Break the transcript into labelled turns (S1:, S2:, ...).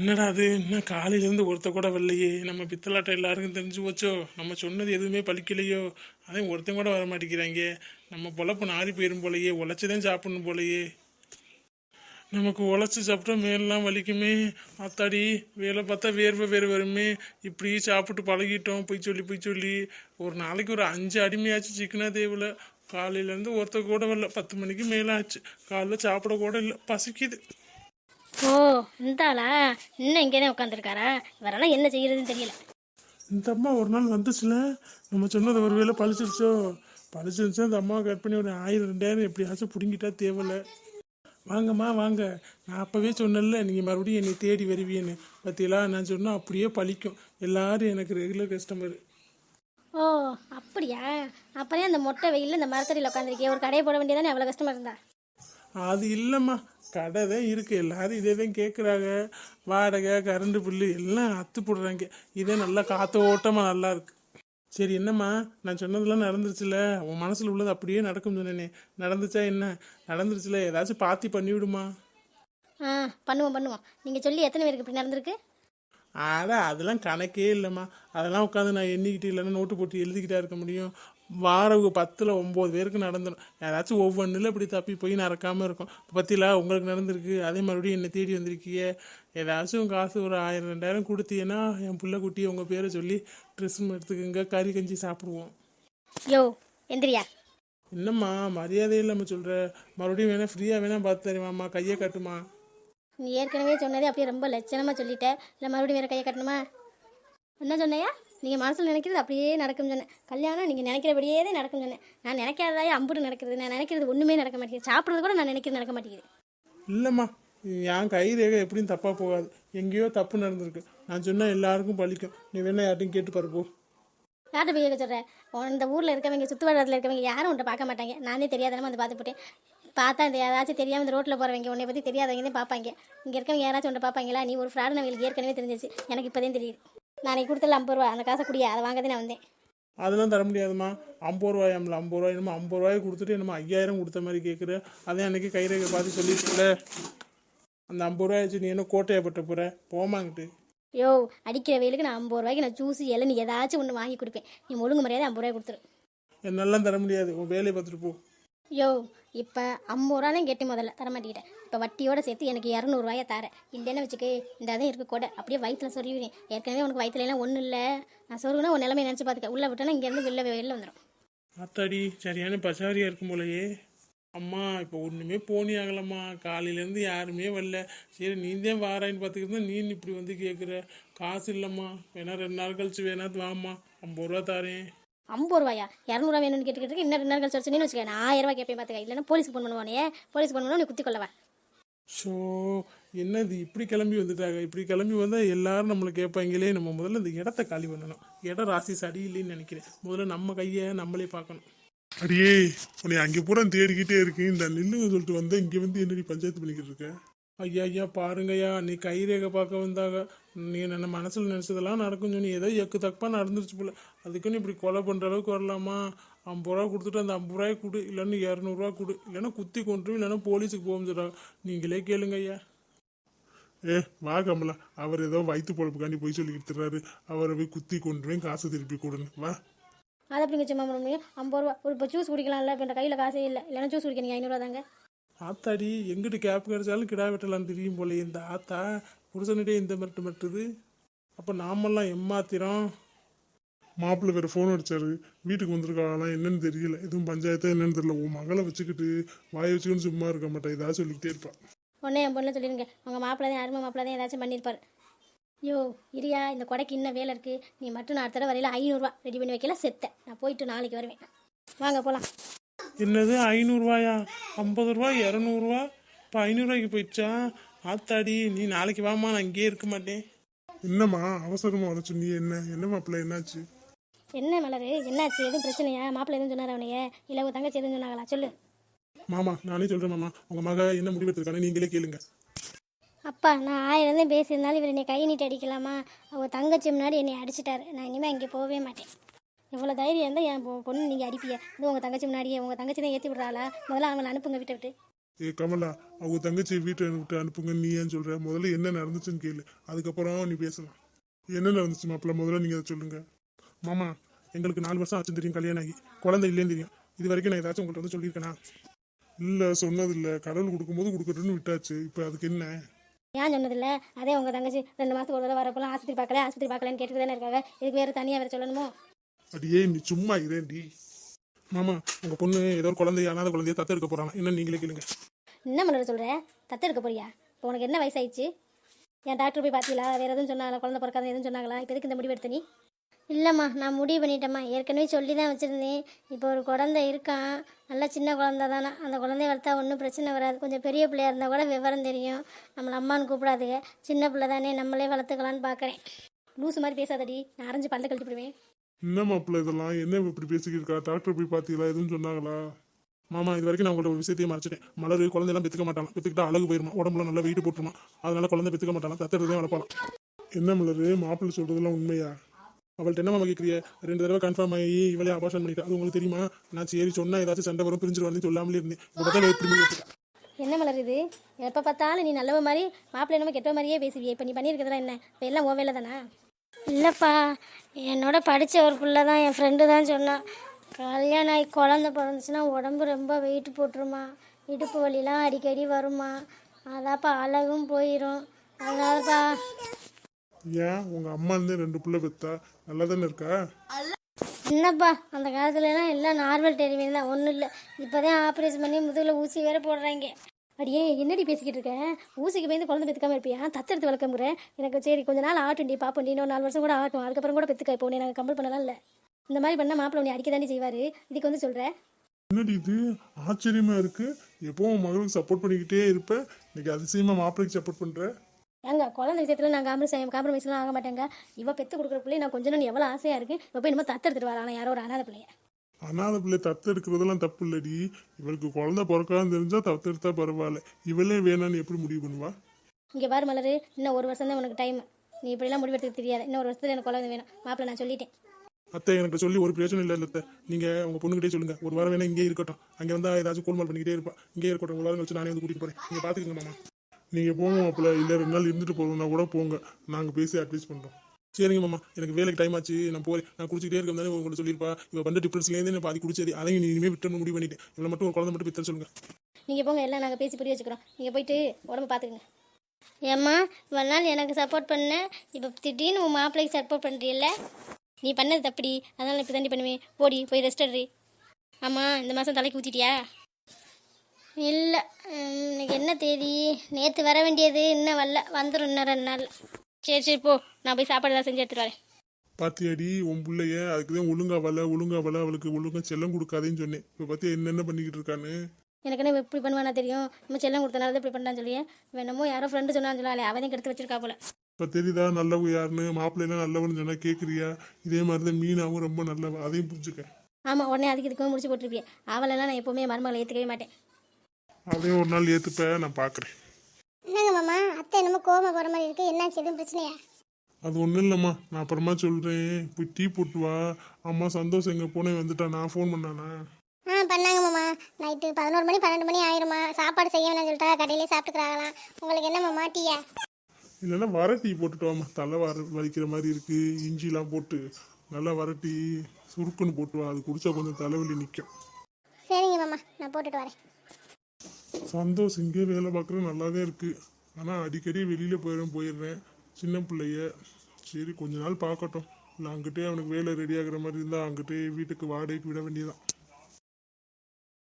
S1: என்னடா அது? என்ன காலையிலேருந்து ஒருத்த கூட வரலையே. நம்ம பித்தலாட்டம் எல்லாருக்கும் தெரிஞ்சு போச்சோ? நம்ம சொன்னது எதுவுமே பழிக்கலையோ? அதே ஒருத்தன் கூட வர மாட்டேங்கிறாங்க நம்ம பொழப்பு நாரி போயிடும் போலயே. உழைச்சிதான் சாப்பிடணும் போலையே. நமக்கு உழைச்சி சாப்பிட்டா மேலாம் வலிக்குமே. அத்தாடி வேலை பார்த்தா வேர்வை வேறு வருமே. இப்படி சாப்பிட்டு பழகிட்டோம். போய் சொல்லி போய் சொல்லி. ஒரு நாளைக்கு ஒரு அஞ்சு அடிமையாச்சு சிக்கனா தேவையில்ல காலையிலேருந்து ஒருத்த கூட வரல. பத்து மணிக்கு மேலே ஆச்சு காலைல சாப்பிட கூட இல்லை. பசிக்குது.
S2: ஓ இந்த ஆளா இன்னும் இங்கே தான் உட்காந்துருக்காரா இவரெல்லாம் என்ன செய்யறதுன்னு தெரியல.
S1: இந்த அம்மா ஒரு நாள் வந்துச்சுல? நம்ம சொன்னது ஒரு வேளை பழிச்சிருச்சோ பழிச்சிருச்சா இந்த அம்மா கட் பண்ணி ஒரு ஆயிரம் ரெண்டாயிரம் எப்படியாச்சும் பிடுங்கிட்டா தேவையில்ல. வாங்கம்மா வாங்க. நான் அப்போவே சொன்னேன்ல நீங்கள் மறுபடியும் என்னை தேடி வருவீன்னு. பார்த்தீங்களா நான் சொன்னால் அப்படியே பழிக்கும். எல்லாரும் எனக்கு ரெகுலர் கஸ்டமர்
S2: ஓ அப்படியா? அப்புறம் அந்த மொட்டை வெயில்ல இந்த மரத்தடியில் உட்காந்துருக்கே ஒரு கடையை போட வேண்டியதானே? அவ்வளோ கஷ்டமா இருந்தா.
S1: அது இல்லைம்மா. கடை தான் இருக்குது எல்லாரும் இதே தான் கேட்குறாங்க வாடகை கரண்ட் பில்லு எல்லாம் அத்து போடுறாங்க. இதே நல்லா காத்தோட்டமாக நல்லா இருக்கு. சரி என்னம்மா? நான் சொன்னதெல்லாம் நடந்துருச்சுல உன் மனசில் உள்ளது அப்படியே நடக்கும் சொன்னேனே. நடந்துச்சா என்ன? நடந்துருச்சுல ஏதாச்சும் பார்த்து பண்ணி விடுமா?
S2: ஆ பண்ணுவோம் பண்ணுவோம். நீங்கள் சொல்லி எத்தனை பேருக்கு இப்படி நடந்திருக்கு?
S1: ஆட அதெல்லாம் கணக்கே இல்லைம்மா. அதெல்லாம் உட்காந்து நான் எண்ணிக்கிட்டு இல்லைன்னா நோட்டு போட்டு எழுதிக்கிட்டா இருக்க முடியும். வாரம் பத்தில் ஒம்பது பேருக்கு நடந்துடும் யாராச்சும் ஒவ்வொன்றில் இப்படி தப்பி போய் நடக்காமல் இருக்கும். பத்திலா உங்களுக்கு நடந்திருக்கு. அதே மறுபடியும் என்னை தேடி வந்திருக்கீங்க. ஏதாச்சும் காசு ஒரு ஆயிரம் ரெண்டாயிரம் கொடுத்தீங்கன்னா என் புள்ள குட்டி உங்கள் பேரை சொல்லி ட்ரெஸ் எடுத்துக்கோங்க. கறி கஞ்சி சாப்பிடுவோம்.
S2: யோ எந்திரியா.
S1: என்னம்மா மரியாதை இல்லாமல் சொல்கிற மறுபடியும் வேணா ஃப்ரீயாக வேணா பார்த்து தருவாம்மா. கையை காட்டுமா?
S2: நீ ஏற்கனவே சொன்னதே அப்படியே ரொம்ப லட்சணமாக சொல்லிட்ட. இல்லை மறுபடியும் வேற கையை கட்டணுமா? என்ன சொன்னையா? நீங்கள் மனசில் நினைக்கிறது அப்படியே நடக்கும் சொன்னேன். கல்யாணம் நீங்கள் நினைக்கிறபடியே தான் நடக்கும் சொன்னேன். நான் நினைக்காததாயே அம்புட்டு நடக்கிறது. நான் நினைக்கிறது ஒன்றுமே நடக்க மாட்டேங்குது. சாப்பிட்றது கூட நான் நினைக்கிறது நடக்க மாட்டேங்குது.
S1: இல்லைம்மா என் கை ரேகை எப்படியும் தப்பாக போகாது. எங்கேயோ தப்பு நடந்திருக்கு. நான் சொன்னால் எல்லாருக்கும் பழிக்கும். நீ வேணா யார்ட்டையும் கேட்டு பாரு போ.
S2: யார்கிட்ட போய் கேட்க சொல்கிறேன் இந்த ஊரில் இருக்கவங்க சுற்று வட்டாரத்தில் இருக்கவங்க யாரும் உன்ட்ட பார்க்க மாட்டாங்க. நானே தெரியாதனமா வந்து பார்த்து போட்டேன். பார்த்தா இந்த யாராச்சும் தெரியாமல் இந்த ரோட்டில் போகிறவங்க உன்னை பற்றி தெரியாதவங்க தான் பார்ப்பாங்க. இங்கே இருக்கவங்க யாராச்சும் உன்ட்ட பார்ப்பாங்களா? நீ ஒரு ஃப்ராடு அவங்களுக்கு ஏற்கனவே தெரிஞ்சிச்சு எனக்கு இப்போதான் தெரியுது. நாளைக்கு கொடுத்தல ஐம்பது ரூபா. அந்த காசை குடியா அதை வாங்க நான் வந்தேன்.
S1: அதெல்லாம் தர முடியாதும்மா. ஐம்பது ரூபாயாம்ல ஐம்பது ரூபாய் என்னமோ ஐம்பது ரூபாய் கொடுத்துட்டு என்னமோ ஐயாயிரம் கொடுத்த மாதிரி கேட்குற அதே அன்னைக்கு கை ரேகை பார்த்து சொல்லிட்டுல அந்த ஐம்பது ரூபாய் வச்சு நீ என்ன கோட்டையை பட்ட போகிற போமாங்கிட்டு
S2: யோ அடிக்கிற வெயிலுக்கு நான் ஐம்பது ரூபாய்க்கு நான் ஜூஸ் இலை நீ ஏதாச்சும் ஒன்று வாங்கி கொடுப்பேன். நீ ஒழுங்கு மரியாதை ஐம்பது ரூபாய் கொடுத்துரு.
S1: என்னெல்லாம் தர முடியாது. உன் வேலையை பார்த்துட்டு போ.
S2: யோ இப்போ ஐம்பது ரூபா தான் கெட்டி முதல்ல. தர மாட்டேங்கிட்டேன் இப்போ வட்டியோட சேர்த்து எனக்கு இரநூறுவாயை தரேன் இல்லைன்னு வச்சுக்க இந்த தான் இருக்கு கூட. அப்படியே வயிற்றுல சொருவினேன் ஏற்கனவே உனக்கு வயிற்றுல எல்லாம் ஒன்றும் இல்லை. நான் சொருகுனா உன் நிலைமை நினச்சி பார்த்துக்க உள்ளே விட்டேன்னா இங்கேருந்து வெளில வெளில வந்துடும்
S1: ஆத்தாடி சரியான பசாரியா இருக்கும் போலயே. அம்மா இப்போ ஒன்றுமே போனி ஆகலம்மா. காலையிலேருந்து யாருமே வரல. சரி நீ தான் வாராயின்னு பார்த்துக்கிட்டு நீ இப்படி வந்து கேட்குற காசு இல்லைம்மா. வேணா ரெண்டு நாள் கழிச்சு வேணா வாம்மா. ஐம்பது ரூபா தாரேன்.
S2: ஐம்பது ரூபாயா? இரநூறுவா வேணும்னு கேட்டுக்கிட்டு இன்னும் ரெண்டு நாள் கழிச்சு வச்சுன்னு வச்சுக்க? நான் ஆயிரம் ரூபாய் கேட்பேன் பார்த்துக்க இல்லைன்னா போலீஸ்க்கு ஃபோன் பண்ணுவானே. போலீஸ்க்கு ஃபோன் பண்ணுவோம் நீ குத்தி கொள்ளவா
S1: ஸோ என்னது இப்படி கிளம்பி வந்துட்டாங்க. இப்படி கிளம்பி வந்தால் எல்லாரும் நம்மளை கேட்பாங்களே. நம்ம முதல்ல இந்த இடத்த காலி பண்ணணும். இடம் ராசி சரியில்லைன்னு நினைக்கிறேன். முதல்ல நம்ம கையை நம்மளே பார்க்கணும்.
S3: அடியே உன்னை அங்கே பூரா தேடிக்கிட்டே இருக்கு. இந்த நில்லுங்க சொல்லிட்டு வந்தா இங்கே வந்து என்னடி பஞ்சாயத்து பண்ணிக்கிட்டு இருக்க?
S1: ஐயா ஐயா பாருங்கய்யா. நீ கைரேகை பார்க்க வந்தாங்க. நீ என்ன மனசில் நினச்சதெல்லாம் நடக்கும் சொன்னி. ஏதோ எக்கு தப்பாக நடந்துருச்சு போல. அதுக்குன்னு இப்படி கொலை பண்ணுற அளவுக்கு வரலாமா? ஐம்பது ரூபா கொடுத்துட்டு அந்த ஐம்பது ரூபாய் கொடு. இல்லைன்னா இரநூறுவா கொடு. இல்லைன்னா குத்தி கொண்டு இல்லைன்னா போலீஸுக்கு போகும் சொல்கிறாங்க நீங்களே கேளுங்க ஐயா.
S3: ஏ வா கமலா. அவர் ஏதோ வயிற்று பொழப்புக்காண்டி போய் சொல்லிக்கிட்டு இருக்காரு அவரை போய் குத்தி கொண்டுவேன் காசு திருப்பி கொடுன்னு. வா.
S2: அதை அப்படிங்க சும்மா பண்ண முடியும்? ஐம்பது ரூபா. ஒரு இப்போ ஜூஸ் குடிக்கலாம்ல இப்போ என் கையில் காசே இல்லை. இல்லைன்னா ஜூஸ் குடிக்க நீங்கள் ஐநூறுவா தாங்க.
S1: ஆத்தாடி எங்கிட்டு கேப் கிடைச்சாலும் கிடா வெட்டலாம் தெரியும் போல இந்த ஆத்தா. புருஷனிட்டே இந்த மிரட்டு மிரட்டுது. அப்போ நாமெல்லாம் எம்மாத்திரம்
S3: மாப்பிள்ளை வேற ஃபோன் அடிச்சாரு. வீட்டுக்கு வந்திருக்காங்களாம் என்னன்னு தெரியல. எதுவும் பஞ்சாயத்தா என்னன்னு தெரியல. உன் மகளை வச்சுக்கிட்டு வாயை வச்சுக்கிட்டு சும்மா இருக்க மாட்டேன் ஏதாவது சொல்லிக்கிட்டே இருப்பான்
S2: உடனே என் பொண்ணு சொல்லிடுங்க உங்கள் மாப்பிள்ளை தான் அருமை மாப்பிள்ளை தான் ஏதாச்சும் பண்ணியிருப்பார். யோ இரியா இந்த கொடைக்கு இன்னும் வேலை இருக்குது நீ மட்டும் நான் அடுத்த தடவை வரையில ஐநூறுரூவா ரெடி பண்ணி வைக்கல செத்தேன் நான் போயிட்டு நாளைக்கு வருவேன். வாங்க போகலாம்
S1: என்னது ஐநூறுரூவாயா ஐம்பது ரூபா இரநூறுவா இப்போ ஐநூறுரூவாய்க்கு போயிடுச்சா? ஆத்தாடி நீ நாளைக்கு வாமா நான் இங்கேயே இருக்க மாட்டேன்.
S3: என்னம்மா அவசரமா வர சொன்னீ என்ன? என்ன மாப்பிள்ளை என்னாச்சு?
S2: என்ன மலரு? என்னாச்சு? எதுவும் பிரச்சனையா? மாப்பிள்ளை எதுவும் சொன்னார் அவனைய? இல்லை உங்கள் தங்கச்சி எதுவும் சொன்னாங்களா? சொல்லு.
S1: மாமா நானே சொல்கிறேன் மாமா. உங்கள் மக என்ன முடிவெடுத்திருக்கானு நீங்களே கேளுங்க.
S2: அப்பா நான் ஆயிரம் தான் பேசியிருந்தாலும் இவர் என்னை கை நீட்டி அடிக்கலாமா? அவங்க தங்கச்சி முன்னாடி என்னை அடிச்சிட்டாரு. நான் இனிமேல் இங்கே போகவே மாட்டேன். இவ்வளோ தைரியம் இருந்தால் என் பொண்ணு நீங்கள் அடிப்பிய. இது உங்கள் தங்கச்சி முன்னாடியே உங்கள் தங்கச்சி தான் ஏற்றி விட்றாளா? முதல்ல அவங்களை அனுப்புங்க வீட்டை விட்டு.
S3: ஏ கமலா அவங்க தங்கச்சி வீட்டை விட்டு அனுப்புங்க. நீ ஏன் சொல்ற? முதல்ல என்ன நடந்துச்சுன்னு கேளு. அதுக்கப்புறம் நீ பேசலாம். என்ன நடந்துச்சு மாப்பிள்ள? முதல்ல நீங்க அதை சொல்லுங்க. மாமா எங்களுக்கு நாலு வருஷம் ஆச்சு தெரியும் கல்யாணம் ஆகி. குழந்தை இல்லைன்னு தெரியும். இது வரைக்கும் நான் ஏதாச்சும் உங்கள்கிட்ட வந்து சொல்லியிருக்கேனா? இல்ல சொன்னது இல்ல கடவுள் கொடுக்கும்போது கொடுக்கட்டும்னு விட்டாச்சு. இப்போ அதுக்கு என்ன?
S2: ஏன் சொன்னதில்ல? அதே உங்கள் தங்கச்சி ரெண்டு மாதத்துக்கு ஒரு தடவை வரப்போலாம் ஆஸ்பத்திரி பார்க்கல ஆஸ்பத்திரி பார்க்கலன்னு கேட்டுட்டு தானே இருக்காங்க. இதுக்கு வேறு தனியாக வேறு சொல்லணுமோ?
S3: அடியே நீ சும்மா இரேண்டி மாமா உங்க பொண்ணு ஏதோ ஒரு குழந்தைய அனாத குழந்தைய தத்து எடுக்க போறாங்க என்ன நீங்களே கேளுங்க.
S2: என்ன பண்ணுற சொல்கிற தத்தெடுக்க போறியா? இப்போ உனக்கு என்ன வயசாயிடுச்சு? என் டாக்டர் போய் பார்த்தீங்களா? வேறு எதுவும் சொன்னாங்களா? குழந்தை பிறக்காத எதுவும் சொன்னாங்களா? இப்போ எதுக்கு இந்த முடிவு எடுத்த நீ? இல்லைம்மா நான் முடிவு பண்ணிட்டேம்மா. ஏற்கனவே சொல்லி தான் வச்சுருந்தேன். இப்போ ஒரு குழந்தை இருக்கான் நல்லா சின்ன குழந்த தானே. அந்த குழந்தைய வளர்த்தா ஒன்றும் பிரச்சனை வராது. கொஞ்சம் பெரிய பிள்ளையா இருந்தால் கூட விவரம் தெரியும். நம்மளை அம்மான்னு கூப்பிடாதுங்க. சின்ன பிள்ளை தானே. நம்மளே வளர்த்துக்கலான்னு பார்க்குறேன் லூசு மாதிரி பேசாதடி. நான் அரைஞ்சு பல்ல கழிச்சு போடுவேன்
S3: என்ன மாப்பிள்ள இதெல்லாம்? என்ன இப்படி பேசிக்கிட்டு இருக்கா? டாக்டர் போய் பார்த்தீங்களா எதுவும் சொன்னாங்களா? மாமா இது வரைக்கும் நான் உங்களோட ஒரு விஷயத்தையும் மறைச்சிட்டேன். மலர் குழந்தையெல்லாம் பெற்றுக்க மாட்டாங்க பெற்றுக்கிட்டா அழகு போயிருமா? உடம்புல நல்லா வெயிட் போட்டுருமா? அதனால குழந்தை பெற்றுக்க மாட்டாங்க தத்துறதே வளர்ப்பாலாம் என்ன மலர்? மாப்பிள்ளை சொல்றதெல்லாம் உண்மையா? அவள்கிட்ட என்ன கேட்குறிய ரெண்டு தடவை கன்ஃபார்ம் ஆகி இவளே அபாஷன் பண்ணிட்டா. அது உங்களுக்கு தெரியுமா? நான் சரி சொன்னா ஏதாச்சும் சண்டை வரும் பிரிஞ்சிருவான்னு சொல்லாமலே இருந்தேன். பார்த்தா எப்படி
S2: என்ன மலர் இது? எப்போ பார்த்தாலும் நீ நல்லவ மாதிரி மாப்பிள்ளை என்னமோ கெட்ட மாதிரியே பேசுவியே. இப்போ நீ பண்ணியிருக்கிறதா என்ன? இப்போ எல்லாம் வேலை தானா? இல்லைப்பா என்னோட படித்த ஒரு பிள்ளை தான் என் ஃப்ரெண்டு தான் சொன்னான் கல்யாணம் ஆகி குழந்த பிறந்துச்சுன்னா உடம்பு ரொம்ப வெயிட் போட்டுருமா. இடுப்பு வலிலாம் அடிக்கடி வருமா. அதாப்பா அழகும் போயிடும் அதனாலப்பா
S3: ஏன் உங்க அம்மா இருந்தே ரெண்டு பிள்ளை பெத்தா? நல்லா தானே இருக்கா?
S2: என்னப்பா அந்த காலத்துலலாம் எல்லாம் நார்மல் டெலிவரி தான். ஒன்றும் இல்லை. இப்போ தான் ஆப்ரேஷன் பண்ணி முதுகில் ஊசி வேற போடுறாங்க. அடியே என்னடி பேசிக்கிட்டு இருக்க? ஊசிக்கு பயந்து குழந்தை பெற்றுக்காம இருப்பியா? தத்தெடுத்து வளர்க்கமுற? எனக்கு சரி கொஞ்ச நாள் ஆட்டும்டி பாப்போண்டி இன்னும் நாலு வருஷம் கூட ஆட்டும். அதுக்கப்புறம் கூட பெற்றுக்க இப்போ நாங்கள் கம்பல் பண்ணலாம் இல்லை. இந்த மாதிரி பண்ணால் மாப்பிள்ளை உன்னை அடிக்க தாண்டி செய்வார். இதுக்கு வந்து சொல்கிறேன்
S3: என்னடி இது? ஆச்சரியமா இருக்கு. எப்பவும் உன் மகளுக்கு சப்போர்ட் பண்ணிக்கிட்டே இருப்ப. இன்னைக்கு அதிசயமா மாப்பிள்ளைக்கு சப்போர்ட் பண்ற.
S2: ஏங்க குழந்தை விஷயத்தில் நான் காம்ப்ரமைஸ் காம்ப்ரமைஸ்லாம் ஆக மாட்டேங்க. இவ பெற்று கொடுக்குற பிள்ளைய நான் கொஞ்ச நாள் எவ்வளோ ஆசையாக இருக்கு. இப்போ போய் நம்ம தத்தெடுத்துட்டு வரானா யாரோ ஒரு அனாதை பிள்ளைய.
S3: அனாதை பிள்ளை தத்து எடுக்கிறதெல்லாம் தப்பு இல்லடி இவளுக்கு குழந்தை பிறக்கான்னு தெரிஞ்சா தத்து எடுத்தா பரவாயில்ல. இவளே வேணான்னு எப்படி முடிவு பண்ணுவா?
S2: இங்கே பாரு மலரு இன்னும் ஒரு வருஷம் தான் உனக்கு டைம் நீ இப்படிலாம் முடிவெடுத்துக்க தெரியாது. இன்னும் ஒரு வருஷத்துல எனக்கு குழந்தை வேணும். மாப்பிள்ளை நான் சொல்லிட்டேன்.
S3: அத்தை எனக்கு சொல்லி ஒரு பிரயோஜனம் இல்லை அத்தை. நீங்க உங்க பொண்ணுகிட்டே சொல்லுங்க. ஒரு வாரம் வேணா இங்கே இருக்கட்டும். அங்க வந்தா ஏதாச்சும் கோல்மால் பண்ணிக்கிட்டே இருப்பா. இங்கே இருக்கட்டும். ஒரு வாரம் கழிச்சு நானே வந்து கூட்டிட்டு போறேன். நீங்க பாத்துக்கங்க மாமா. நீங்கள் போங்க மாப்பிள்ள. இல்லை ரெண்டு நாள் இருந்துட்டு போகணும்னா கூட போங்க. நாங்கள் பேசி அட்வைஸ் பண்ணுறோம் சரிங்க மாமா. எனக்கு வேலைக்கு டைம் ஆச்சு. நான் போகிறேன் நான் குடிச்சிட்டே இருக்கேன் தானே உங்களுக்கு சொல்லியிருப்பா. இவ பண்ண டிஃப்ரெண்ட்ஸ்லேருந்து நான் பாதி குடிச்சது. அதையும் நீ இனிமேல் விட்டு முடிவு பண்ணிட்டேன். இவ்வளோ மட்டும் ஒரு குழந்தை மட்டும் வித்தர சொல்லுங்க.
S2: நீங்கள் போங்க. எல்லாம் நாங்கள் பேசி புரிய வச்சுக்கிறோம். நீங்கள் போயிட்டு உடம்பு பார்த்துக்குங்க ஏம்மா இவ்வளோ நாள் எனக்கு சப்போர்ட் பண்ண. இப்போ திடீர்னு உன் மாப்பிள்ளைக்கு சப்போர்ட் பண்ணுறியல்ல நீ பண்ணது தப்படி. அதனால் இப்போ தண்ணி பண்ணுவேன். ஓடி போய் ரெஸ்ட் எடுறி. ஆமாம் இந்த மாதம் தலைக்கு ஊற்றிட்டியா இல்லை. இன்னைக்கு என்ன தேதி? நேற்று வர வேண்டியது இன்னும் வரல. வந்துடும் இன்னும் ரெண்டு நாள். சரி சரி போ. நான் போய் சாப்பாடு எல்லாம் செஞ்சு எடுத்துட்டு வரேன்.
S3: பாத்தியாடி உன் பிள்ளைய? அதுக்கு தான் ஒழுங்கா வல ஒழுங்கா வல அவளுக்கு ஒழுங்கா செல்லம் கொடுக்காதேன்னு சொன்னேன். இப்போ பார்த்தியா என்னென்ன பண்ணிக்கிட்டு இருக்கான்னு?
S2: எனக்கு என்ன இப்படி பண்ணுவானா தெரியும்? நம்ம செல்லம் கொடுத்தனால தான் இப்படி பண்ணான்னு சொல்லியே வேணுமோ யாரோ ஃப்ரெண்டு சொன்னான்னு சொல்லி. அவதையும் கெடுத்து வச்சிருக்கா போல.
S3: இப்போ தெரியுதா நல்லவங்க யாருன்னு? மாப்பிள்ளைலாம் நல்லவன்னு சொன்னா கேட்குறியா இதே மாதிரி தான் மீனாவும் ரொம்ப நல்லவ. அதையும் புரிஞ்சுக்க.
S2: ஆமாம் உடனே அதுக்கு இதுக்கும் முடிச்சு போட்டிருப்பியே. அவளெல்லாம் நான் எப்போவுமே மருமகளை ஏற்றுக்கவே மாட்டேன்.
S3: அதையும் ஒரு நாள் ஏற்றுப்ப நான் பார்க்குறேன்
S4: என்னங்க மாமா அத்தை என்னமோ கோவமா போற மாதிரி இருக்கு. என்னாச்சு? எதுவும் பிரச்சனையா?
S3: அது ஒன்றும் இல்லைம்மா. நான் அப்புறமா சொல்கிறேன் போய் டீ போட்டு வா. அம்மா சந்தோஷம் எங்கே போனே வந்துட்டா. நான் ஃபோன் பண்ணானா?
S4: ஆ பண்ணாங்க மாமா. நைட்டு பதினோரு மணி பன்னெண்டு மணி ஆயிருமா. சாப்பாடு செய்ய வேணாம்னு சொல்லிட்டா. கடையிலே சாப்பிட்டுக்கிறாங்களாம் உங்களுக்கு என்ன மாமா டீயா?
S3: இல்லைன்னா வர டீ போட்டுட்டு வாம்மா. தலை வர வலிக்கிற மாதிரி இருக்குது இஞ்சிலாம் போட்டு நல்லா வர டீ சுருக்குன்னு போட்டு வா. அது குடிச்சா கொஞ்சம் தலைவலி நிற்கும்
S4: சரிங்க மாமா. நான் போட்டுட்டு வரேன்.
S3: சந்தோஷ் இங்கே வேலை பார்க்குறது நல்லா தான் இருக்குது ஆனால் அடிக்கடி வெளியில் போயிடும் போயிடுறேன் சின்ன பிள்ளைய. சரி கொஞ்ச நாள் பார்க்கட்டும். இல்லை அங்கிட்டே அவனுக்கு வேலை ரெடி ஆகிற மாதிரி இருந்தால் அங்கிட்டே வீட்டுக்கு வாடகைக்கு விட வேண்டியதான்